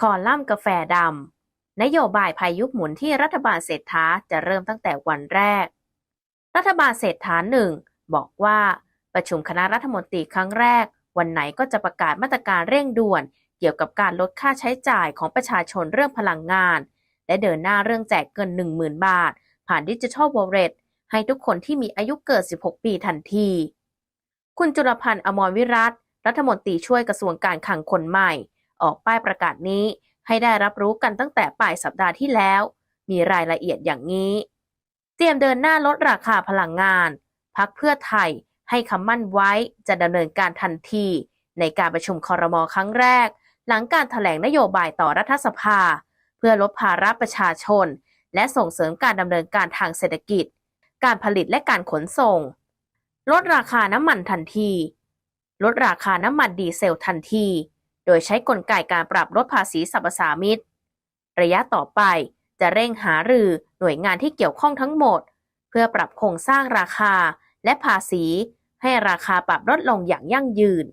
คอลัมน์กาแฟดำนโยบายพายุหมุนที่รัฐบาลเศรษฐาจะเริ่มตั้งแต่วันแรก รัฐบาลเศรษฐาหนึ่งบอกว่าประชุมคณะรัฐมนตรีครั้งแรก วันไหนก็จะประกาศมาตรการเร่งด่วน เกี่ยวกับการลดค่าใช้จ่ายของประชาชนเรื่องพลังงาน และเดินหน้าเรื่องแจกเงิน 10,000 บาท ผ่านดิจิทัลวอลเล็ตให้ทุกคนที่มีอายุเกิน16 ปีทันที คุณจุลพันธ์อมรวิรัตรัฐมนตรีช่วยกระทรวงการคลังคนใหม่ ออกป้ายประกาศนี้ ให้ได้รับรู้กันตั้งแต่ปลายสัปดาห์ที่แล้ว มีรายละเอียดอย่างนี้ เตรียมเดินหน้าลดราคาพลังงาน พักเพื่อไทยให้คำมั่นไว้จะดำเนินการทันที ในการประชุมคอรมอครั้งแรก หลังการถแถลงนโยบายต่อรัฐสภา เพื่อลดภาระประชาชน และส่งเสริมการดำเนินการทางเศรษฐกิจ การผลิตและการขนส่ง ลดราคาน้ำมันทันที ลดราคาน้ำมันดีเซลทันที โดยใช้กลไกการปรับลดภาษีสรรพสามิตระยะต่อไปจะเร่งหารือหน่วยงานที่เกี่ยวข้องทั้งหมด เพื่อปรับโครงสร้างราคาและภาษี ให้ราคาปรับลดลงอย่างยั่งยืน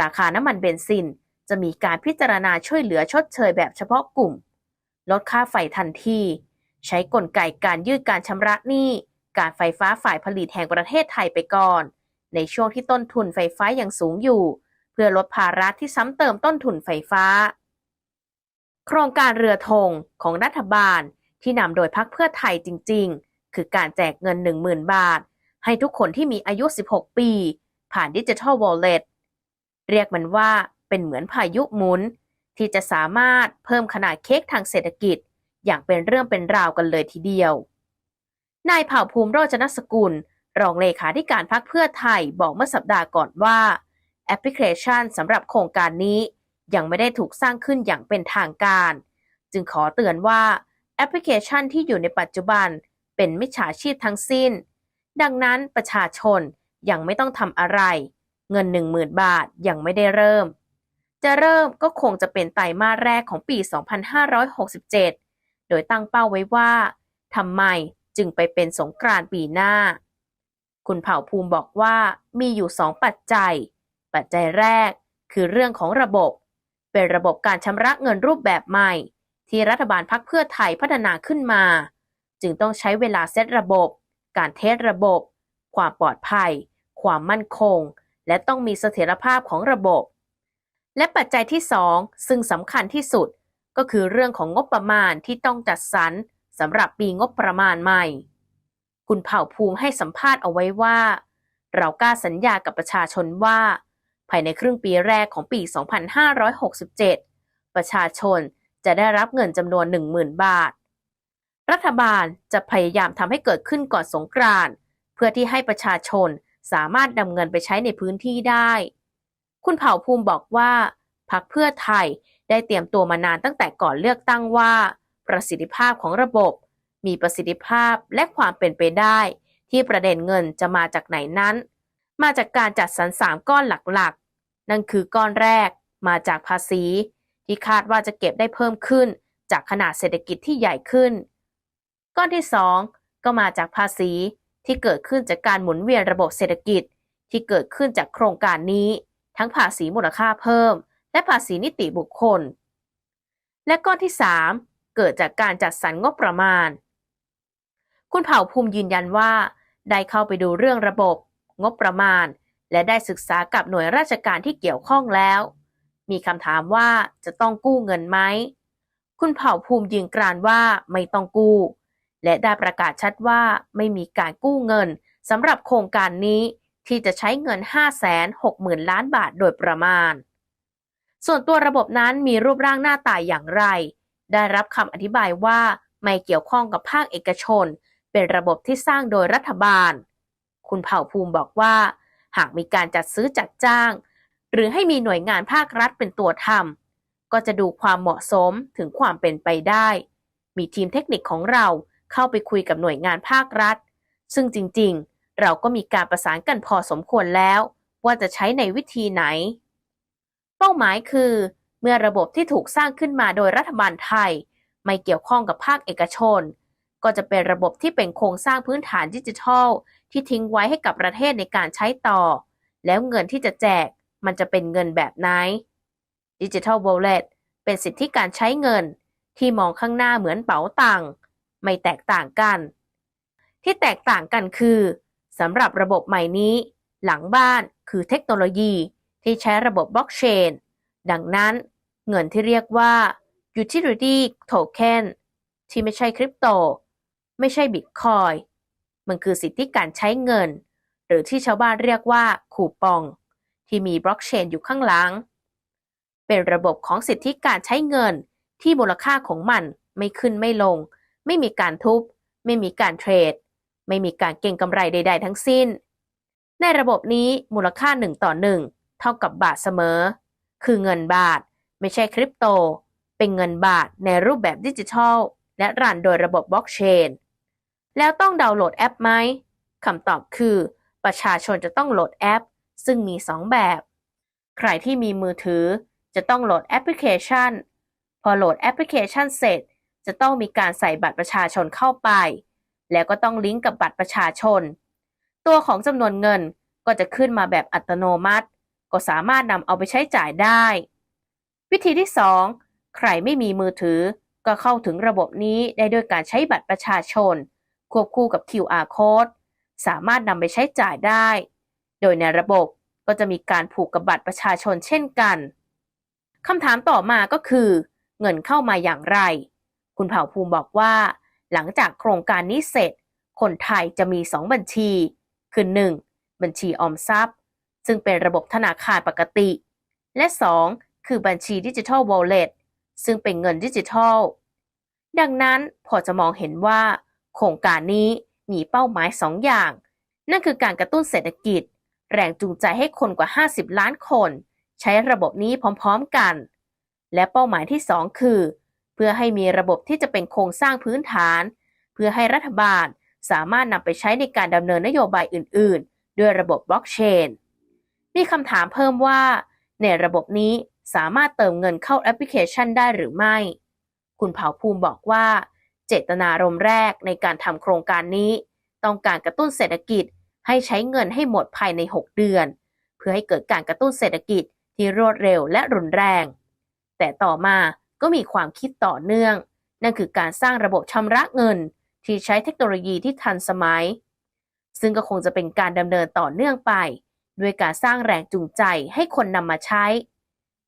ราคาน้ำมันเบนซินจะมีการพิจารณาช่วยเหลือชดเชยแบบเฉพาะกลุ่ม ลดค่าไฟทันที ใช้กลไกการยืดการชำระหนี้ การไฟฟ้าฝ่ายผลิตแห่งประเทศไทยไปก่อน ในช่วงที่ต้นทุนไฟฟ้ายังสูงอยู่ เพื่อลดภาระที่ซ้ำเติมต้นทุนไฟฟ้า โครงการเรือธงของรัฐบาลที่นำโดยพักเพื่อไทยจริง ๆ คือการแจกเงิน 10,000 บาท ให้ทุกคนที่มีอายุ 16 ปี ผ่านดิจิทัลวอลเล็ตเรียกมันว่าเป็นเหมือนพายุหมุน ที่จะสามารถเพิ่มขนาดเค้กทางเศรษฐกิจ อย่างเป็นเรื่องเป็นราวกันเลยทีเดียว นายเผ่าภูมิโรจนสกุล รองเลขาธิการพักเพื่อไทยบอกเมื่อสัปดาห์ก่อนว่า แอปพลิเคชันสำหรับโครงการนี้ ยังไม่ได้ถูกสร้างขึ้นอย่างเป็นทางการ จึงขอเตือนว่าแอปพลิเคชันที่อยู่ในปัจจุบัน เป็นมิจฉาชีพทั้งสิ้น ดังนั้นประชาชนยังไม่ต้องทำอะไร เงิน 10,000 บาทยังไม่ได้เริ่ม จะเริ่มก็คงจะเป็นไตรมาสแรกของปี 2567 โดยตั้งเป้าไว้ว่าทำไมจึงไปเป็นสงกรานต์ปีหน้า คุณเผ่าภูมิบอกว่ามีอยู่สองปัจจัย ปัจจัยแรก คือเรื่องของระบบ เป็นระบบการชำระเงินรูปแบบใหม่ ที่รัฐบาลพักเพื่อไทยพัฒนาขึ้นมา จึงต้องใช้เวลาเซตระบบ การเทสระบบ ความปลอดภัย ความมั่นคง และต้องมีเสถียรภาพของระบบ และปัจจัยที่สองซึ่งสำคัญที่สุด ก็คือเรื่องของงบประมาณที่ต้องจัดสรรสำหรับปีงบประมาณใหม่ คุณเผ่าภูมิให้สัมภาษณ์เอาไว้ว่า เรากล้าสัญญากับประชาชนว่า ภายในครึ่งปีแรกของปี 2567 ประชาชนจะได้รับเงินจำนวน 10,000 บาท รัฐบาลจะพยายามทำให้เกิดขึ้นก่อนสงกรานต์เพื่อที่ให้ประชาชนสามารถนำเงินไปใช้ในพื้นที่ได้ คุณเผ่าภูมิบอกว่าพรรคเพื่อไทยได้เตรียมตัวมานานตั้งแต่ก่อนเลือกตั้งว่า ประสิทธิภาพของระบบ มีประสิทธิภาพและความเป็นไปได้ ที่ประเด็นเงินจะมาจากไหนนั้น มาจากการจัดสรรสามก้อนหลักๆ นั่นคือก้อนแรกมาจากภาษี ที่คาดว่าจะเก็บได้เพิ่มขึ้น จากขนาดเศรษฐกิจที่ใหญ่ขึ้น ก้อนที่สองก็มาจากภาษีที่เกิดขึ้นจากการหมุนเวียนระบบเศรษฐกิจที่เกิดขึ้นจากโครงการนี้ ทั้งภาษีมูลค่าเพิ่ม และภาษีนิติบุคคล และก้อนที่ 3 เกิดจากการจัดสรรงบประมาณ คุณเผ่าภูมิยืนยันว่า ได้เข้าไปดูเรื่องระบบ งบประมาณ และได้ศึกษากับหน่วยราชการที่เกี่ยวข้องแล้ว มีคำถามว่าจะต้องกู้เงินไหม คุณเผ่าภูมิยืนกรานว่าไม่ต้องกู้ และได้ประกาศชัดว่าไม่มีการกู้เงินสำหรับโครงการนี้ที่จะใช้เงิน 560,000 ล้านบาทโดยประมาณ ส่วนตัวระบบนั้นมีรูปร่างหน้าตาอย่างไร ได้รับคำอธิบายว่าไม่เกี่ยวข้องกับภาคเอกชน เป็นระบบที่สร้างโดยรัฐบาล คุณเผ่าภูมิบอกว่า หากมีการจัดซื้อจัดจ้าง หรือให้มีหน่วยงานภาครัฐเป็นตัวทำก็จะดูความเหมาะสมถึงความเป็นไปได้ มีทีมเทคนิคของเราเข้าไปคุยกับหน่วยงานภาครัฐ ซึ่งจริงๆ เราก็มีการประสานกันพอสมควรแล้ว ว่าจะใช้ในวิธีไหน เป้าหมายคือ เมื่อระบบที่ถูกสร้างขึ้นมาโดยรัฐบาลไทย ไม่เกี่ยวข้องกับภาคเอกชน ก็จะเป็นระบบที่เป็นโครงสร้างพื้นฐานดิจิทัล ที่ทิ้งไว้ให้กับประเทศในการใช้ต่อ แล้วเงินที่จะแจกมันจะเป็นเงินแบบไหนดิจิทัล Wallet เป็นสิทธิการใช้เงินที่มองข้างหน้าเหมือนเป๋าตังค์ไม่แตกต่างกัน ที่แตกต่างกันคือสำหรับระบบใหม่นี้ หลังบ้านคือเทคโนโลยีที่ใช้ระบบบล็อกเชนดังนั้นเงินที่เรียกว่า utility token ที่ไม่ใช่คริปโต ไม่ใช่บิตคอย มันคือสิทธิการใช้เงิน หรือที่ชาวบ้านเรียกว่าคูปอง ที่มีบล็อกเชนอยู่ข้างหลัง เป็นระบบของสิทธิการใช้เงินที่มูลค่าของมันไม่ขึ้นไม่ลง ไม่มีการทุบ ไม่มีการเทรด ไม่มีการเก็งกำไรใด ๆ ทั้งสิ้น ในระบบนี้มูลค่า 1 ต่อ 1 เท่ากับบาทเสมอ คือเงินบาท ไม่ใช่คริปโต เป็นเงินบาทในรูปแบบดิจิทัล และรันโดยระบบบล็อกเชน แล้วต้องดาวน์โหลดแอปไหมคำตอบคือ ประชาชนจะต้องโหลดแอป ซึ่งมี 2 แบบ ใครที่มีมือถือจะต้องโหลดแอปพลิเคชัน พอโหลดแอปพลิเคชันเสร็จ จะต้องมีการใส่บัตรประชาชนเข้าไป แล้วก็ต้องลิงก์กับบัตรประชาชน ตัวของจำนวนเงินก็จะขึ้นมาแบบอัตโนมัติ ก็สามารถนำเอาไปใช้จ่ายได้ วิธีที่ 2 ใครไม่มีมือถือก็เข้าถึงระบบนี้ได้ด้วยการใช้บัตรประชาชน ควบคู่กับ QR code สามารถนำไปใช้จ่ายได้ โดยในระบบก็จะมีการผูกกับบัตรประชาชนเช่นกันคำถามต่อมาก็คือ เงินเข้ามาอย่างไร คุณเผ่าภูมิบอกว่า หลังจากโครงการนี้เสร็จ คนไทยจะมี 2 บัญชี คือ 1. บัญชีออมทรัพย์ ซึ่งเป็นระบบธนาคารปกติ และ 2. คือบัญชีดิจิทัลวอลเล็ตซึ่งเป็นเงินดิจิทัล ดังนั้นพอจะมองเห็นว่า โครงการนี้มีเป้าหมาย 2 อย่าง นั่นคือการกระตุ้นเศรษฐกิจ แรงจูงใจให้คนกว่า 50 ล้านคน ใช้ระบบนี้พร้อมๆกัน และเป้าหมายที่ 2 คือ เพื่อให้มีระบบที่จะเป็นโครงสร้างพื้นฐาน เพื่อให้รัฐบาลสามารถนำไปใช้ในการดำเนินนโยบายอื่น ๆ ด้วยระบบบล็อกเชน มีคำถามเพิ่มว่า ในระบบนี้สามารถเติมเงินเข้าแอปพลิเคชันได้หรือไม่ คุณเผ่าภูมิบอกว่า เจตนารมณ์แรกในการทำโครงการนี้ ต้องการกระตุ้นเศรษฐกิจให้ใช้เงินให้หมดภายใน 6 เดือน เพื่อให้เกิดการกระตุ้นเศรษฐกิจที่รวดเร็วและรุนแรง แต่ต่อมาก็มีความคิดต่อเนื่อง นั่นคือการสร้างระบบชำระเงิน ที่ใช้เทคโนโลยีที่ทันสมัย ซึ่งก็คงจะเป็นการดำเนินต่อเนื่องไป ด้วยการสร้างแรงจูงใจให้คนนำมาใช้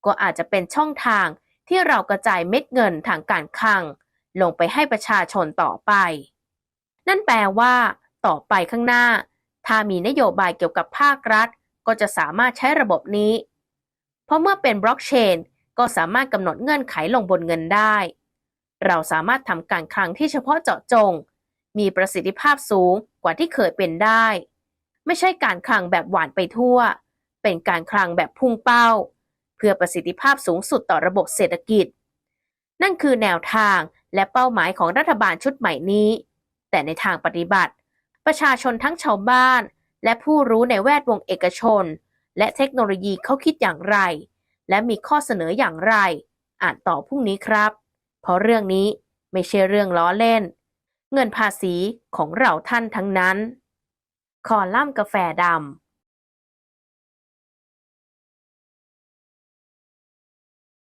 ก็อาจจะเป็นช่องทางที่เรากระจายเม็ดเงินทางการคลัง ลงไปให้ประชาชนต่อไป นั่นแปลว่า ต่อไปข้างหน้า ถ้ามีนโยบายเกี่ยวกับภาครัฐ ก็จะสามารถใช้ระบบนี้ เพราะเมื่อเป็นบล็อกเชนก็สามารถกำหนดเงื่อนไขลงบนเงินได้ เราสามารถทำการคลังที่เฉพาะเจาะจง มีประสิทธิภาพสูงกว่าที่เคยเป็นได้ ไม่ใช่การคลังแบบหวานไปทั่ว เป็นการคลังแบบพุ่งเป้า เพื่อประสิทธิภาพสูงสุดต่อระบบเศรษฐกิจ นั่นคือแนวทาง และเป้าหมายของรัฐบาลชุดใหม่นี้ แต่ในทางปฏิบัติ ประชาชนทั้งชาวบ้าน และผู้รู้ในแวดวงเอกชน และเทคโนโลยีเขาคิดอย่างไร และมีข้อเสนออย่างไร อ่านต่อพรุ่งนี้ครับ เพราะเรื่องนี้ไม่ใช่เรื่องล้อเล่น เงินภาษีของเราท่านทั้งนั้น คอลัมน์กาแฟดำ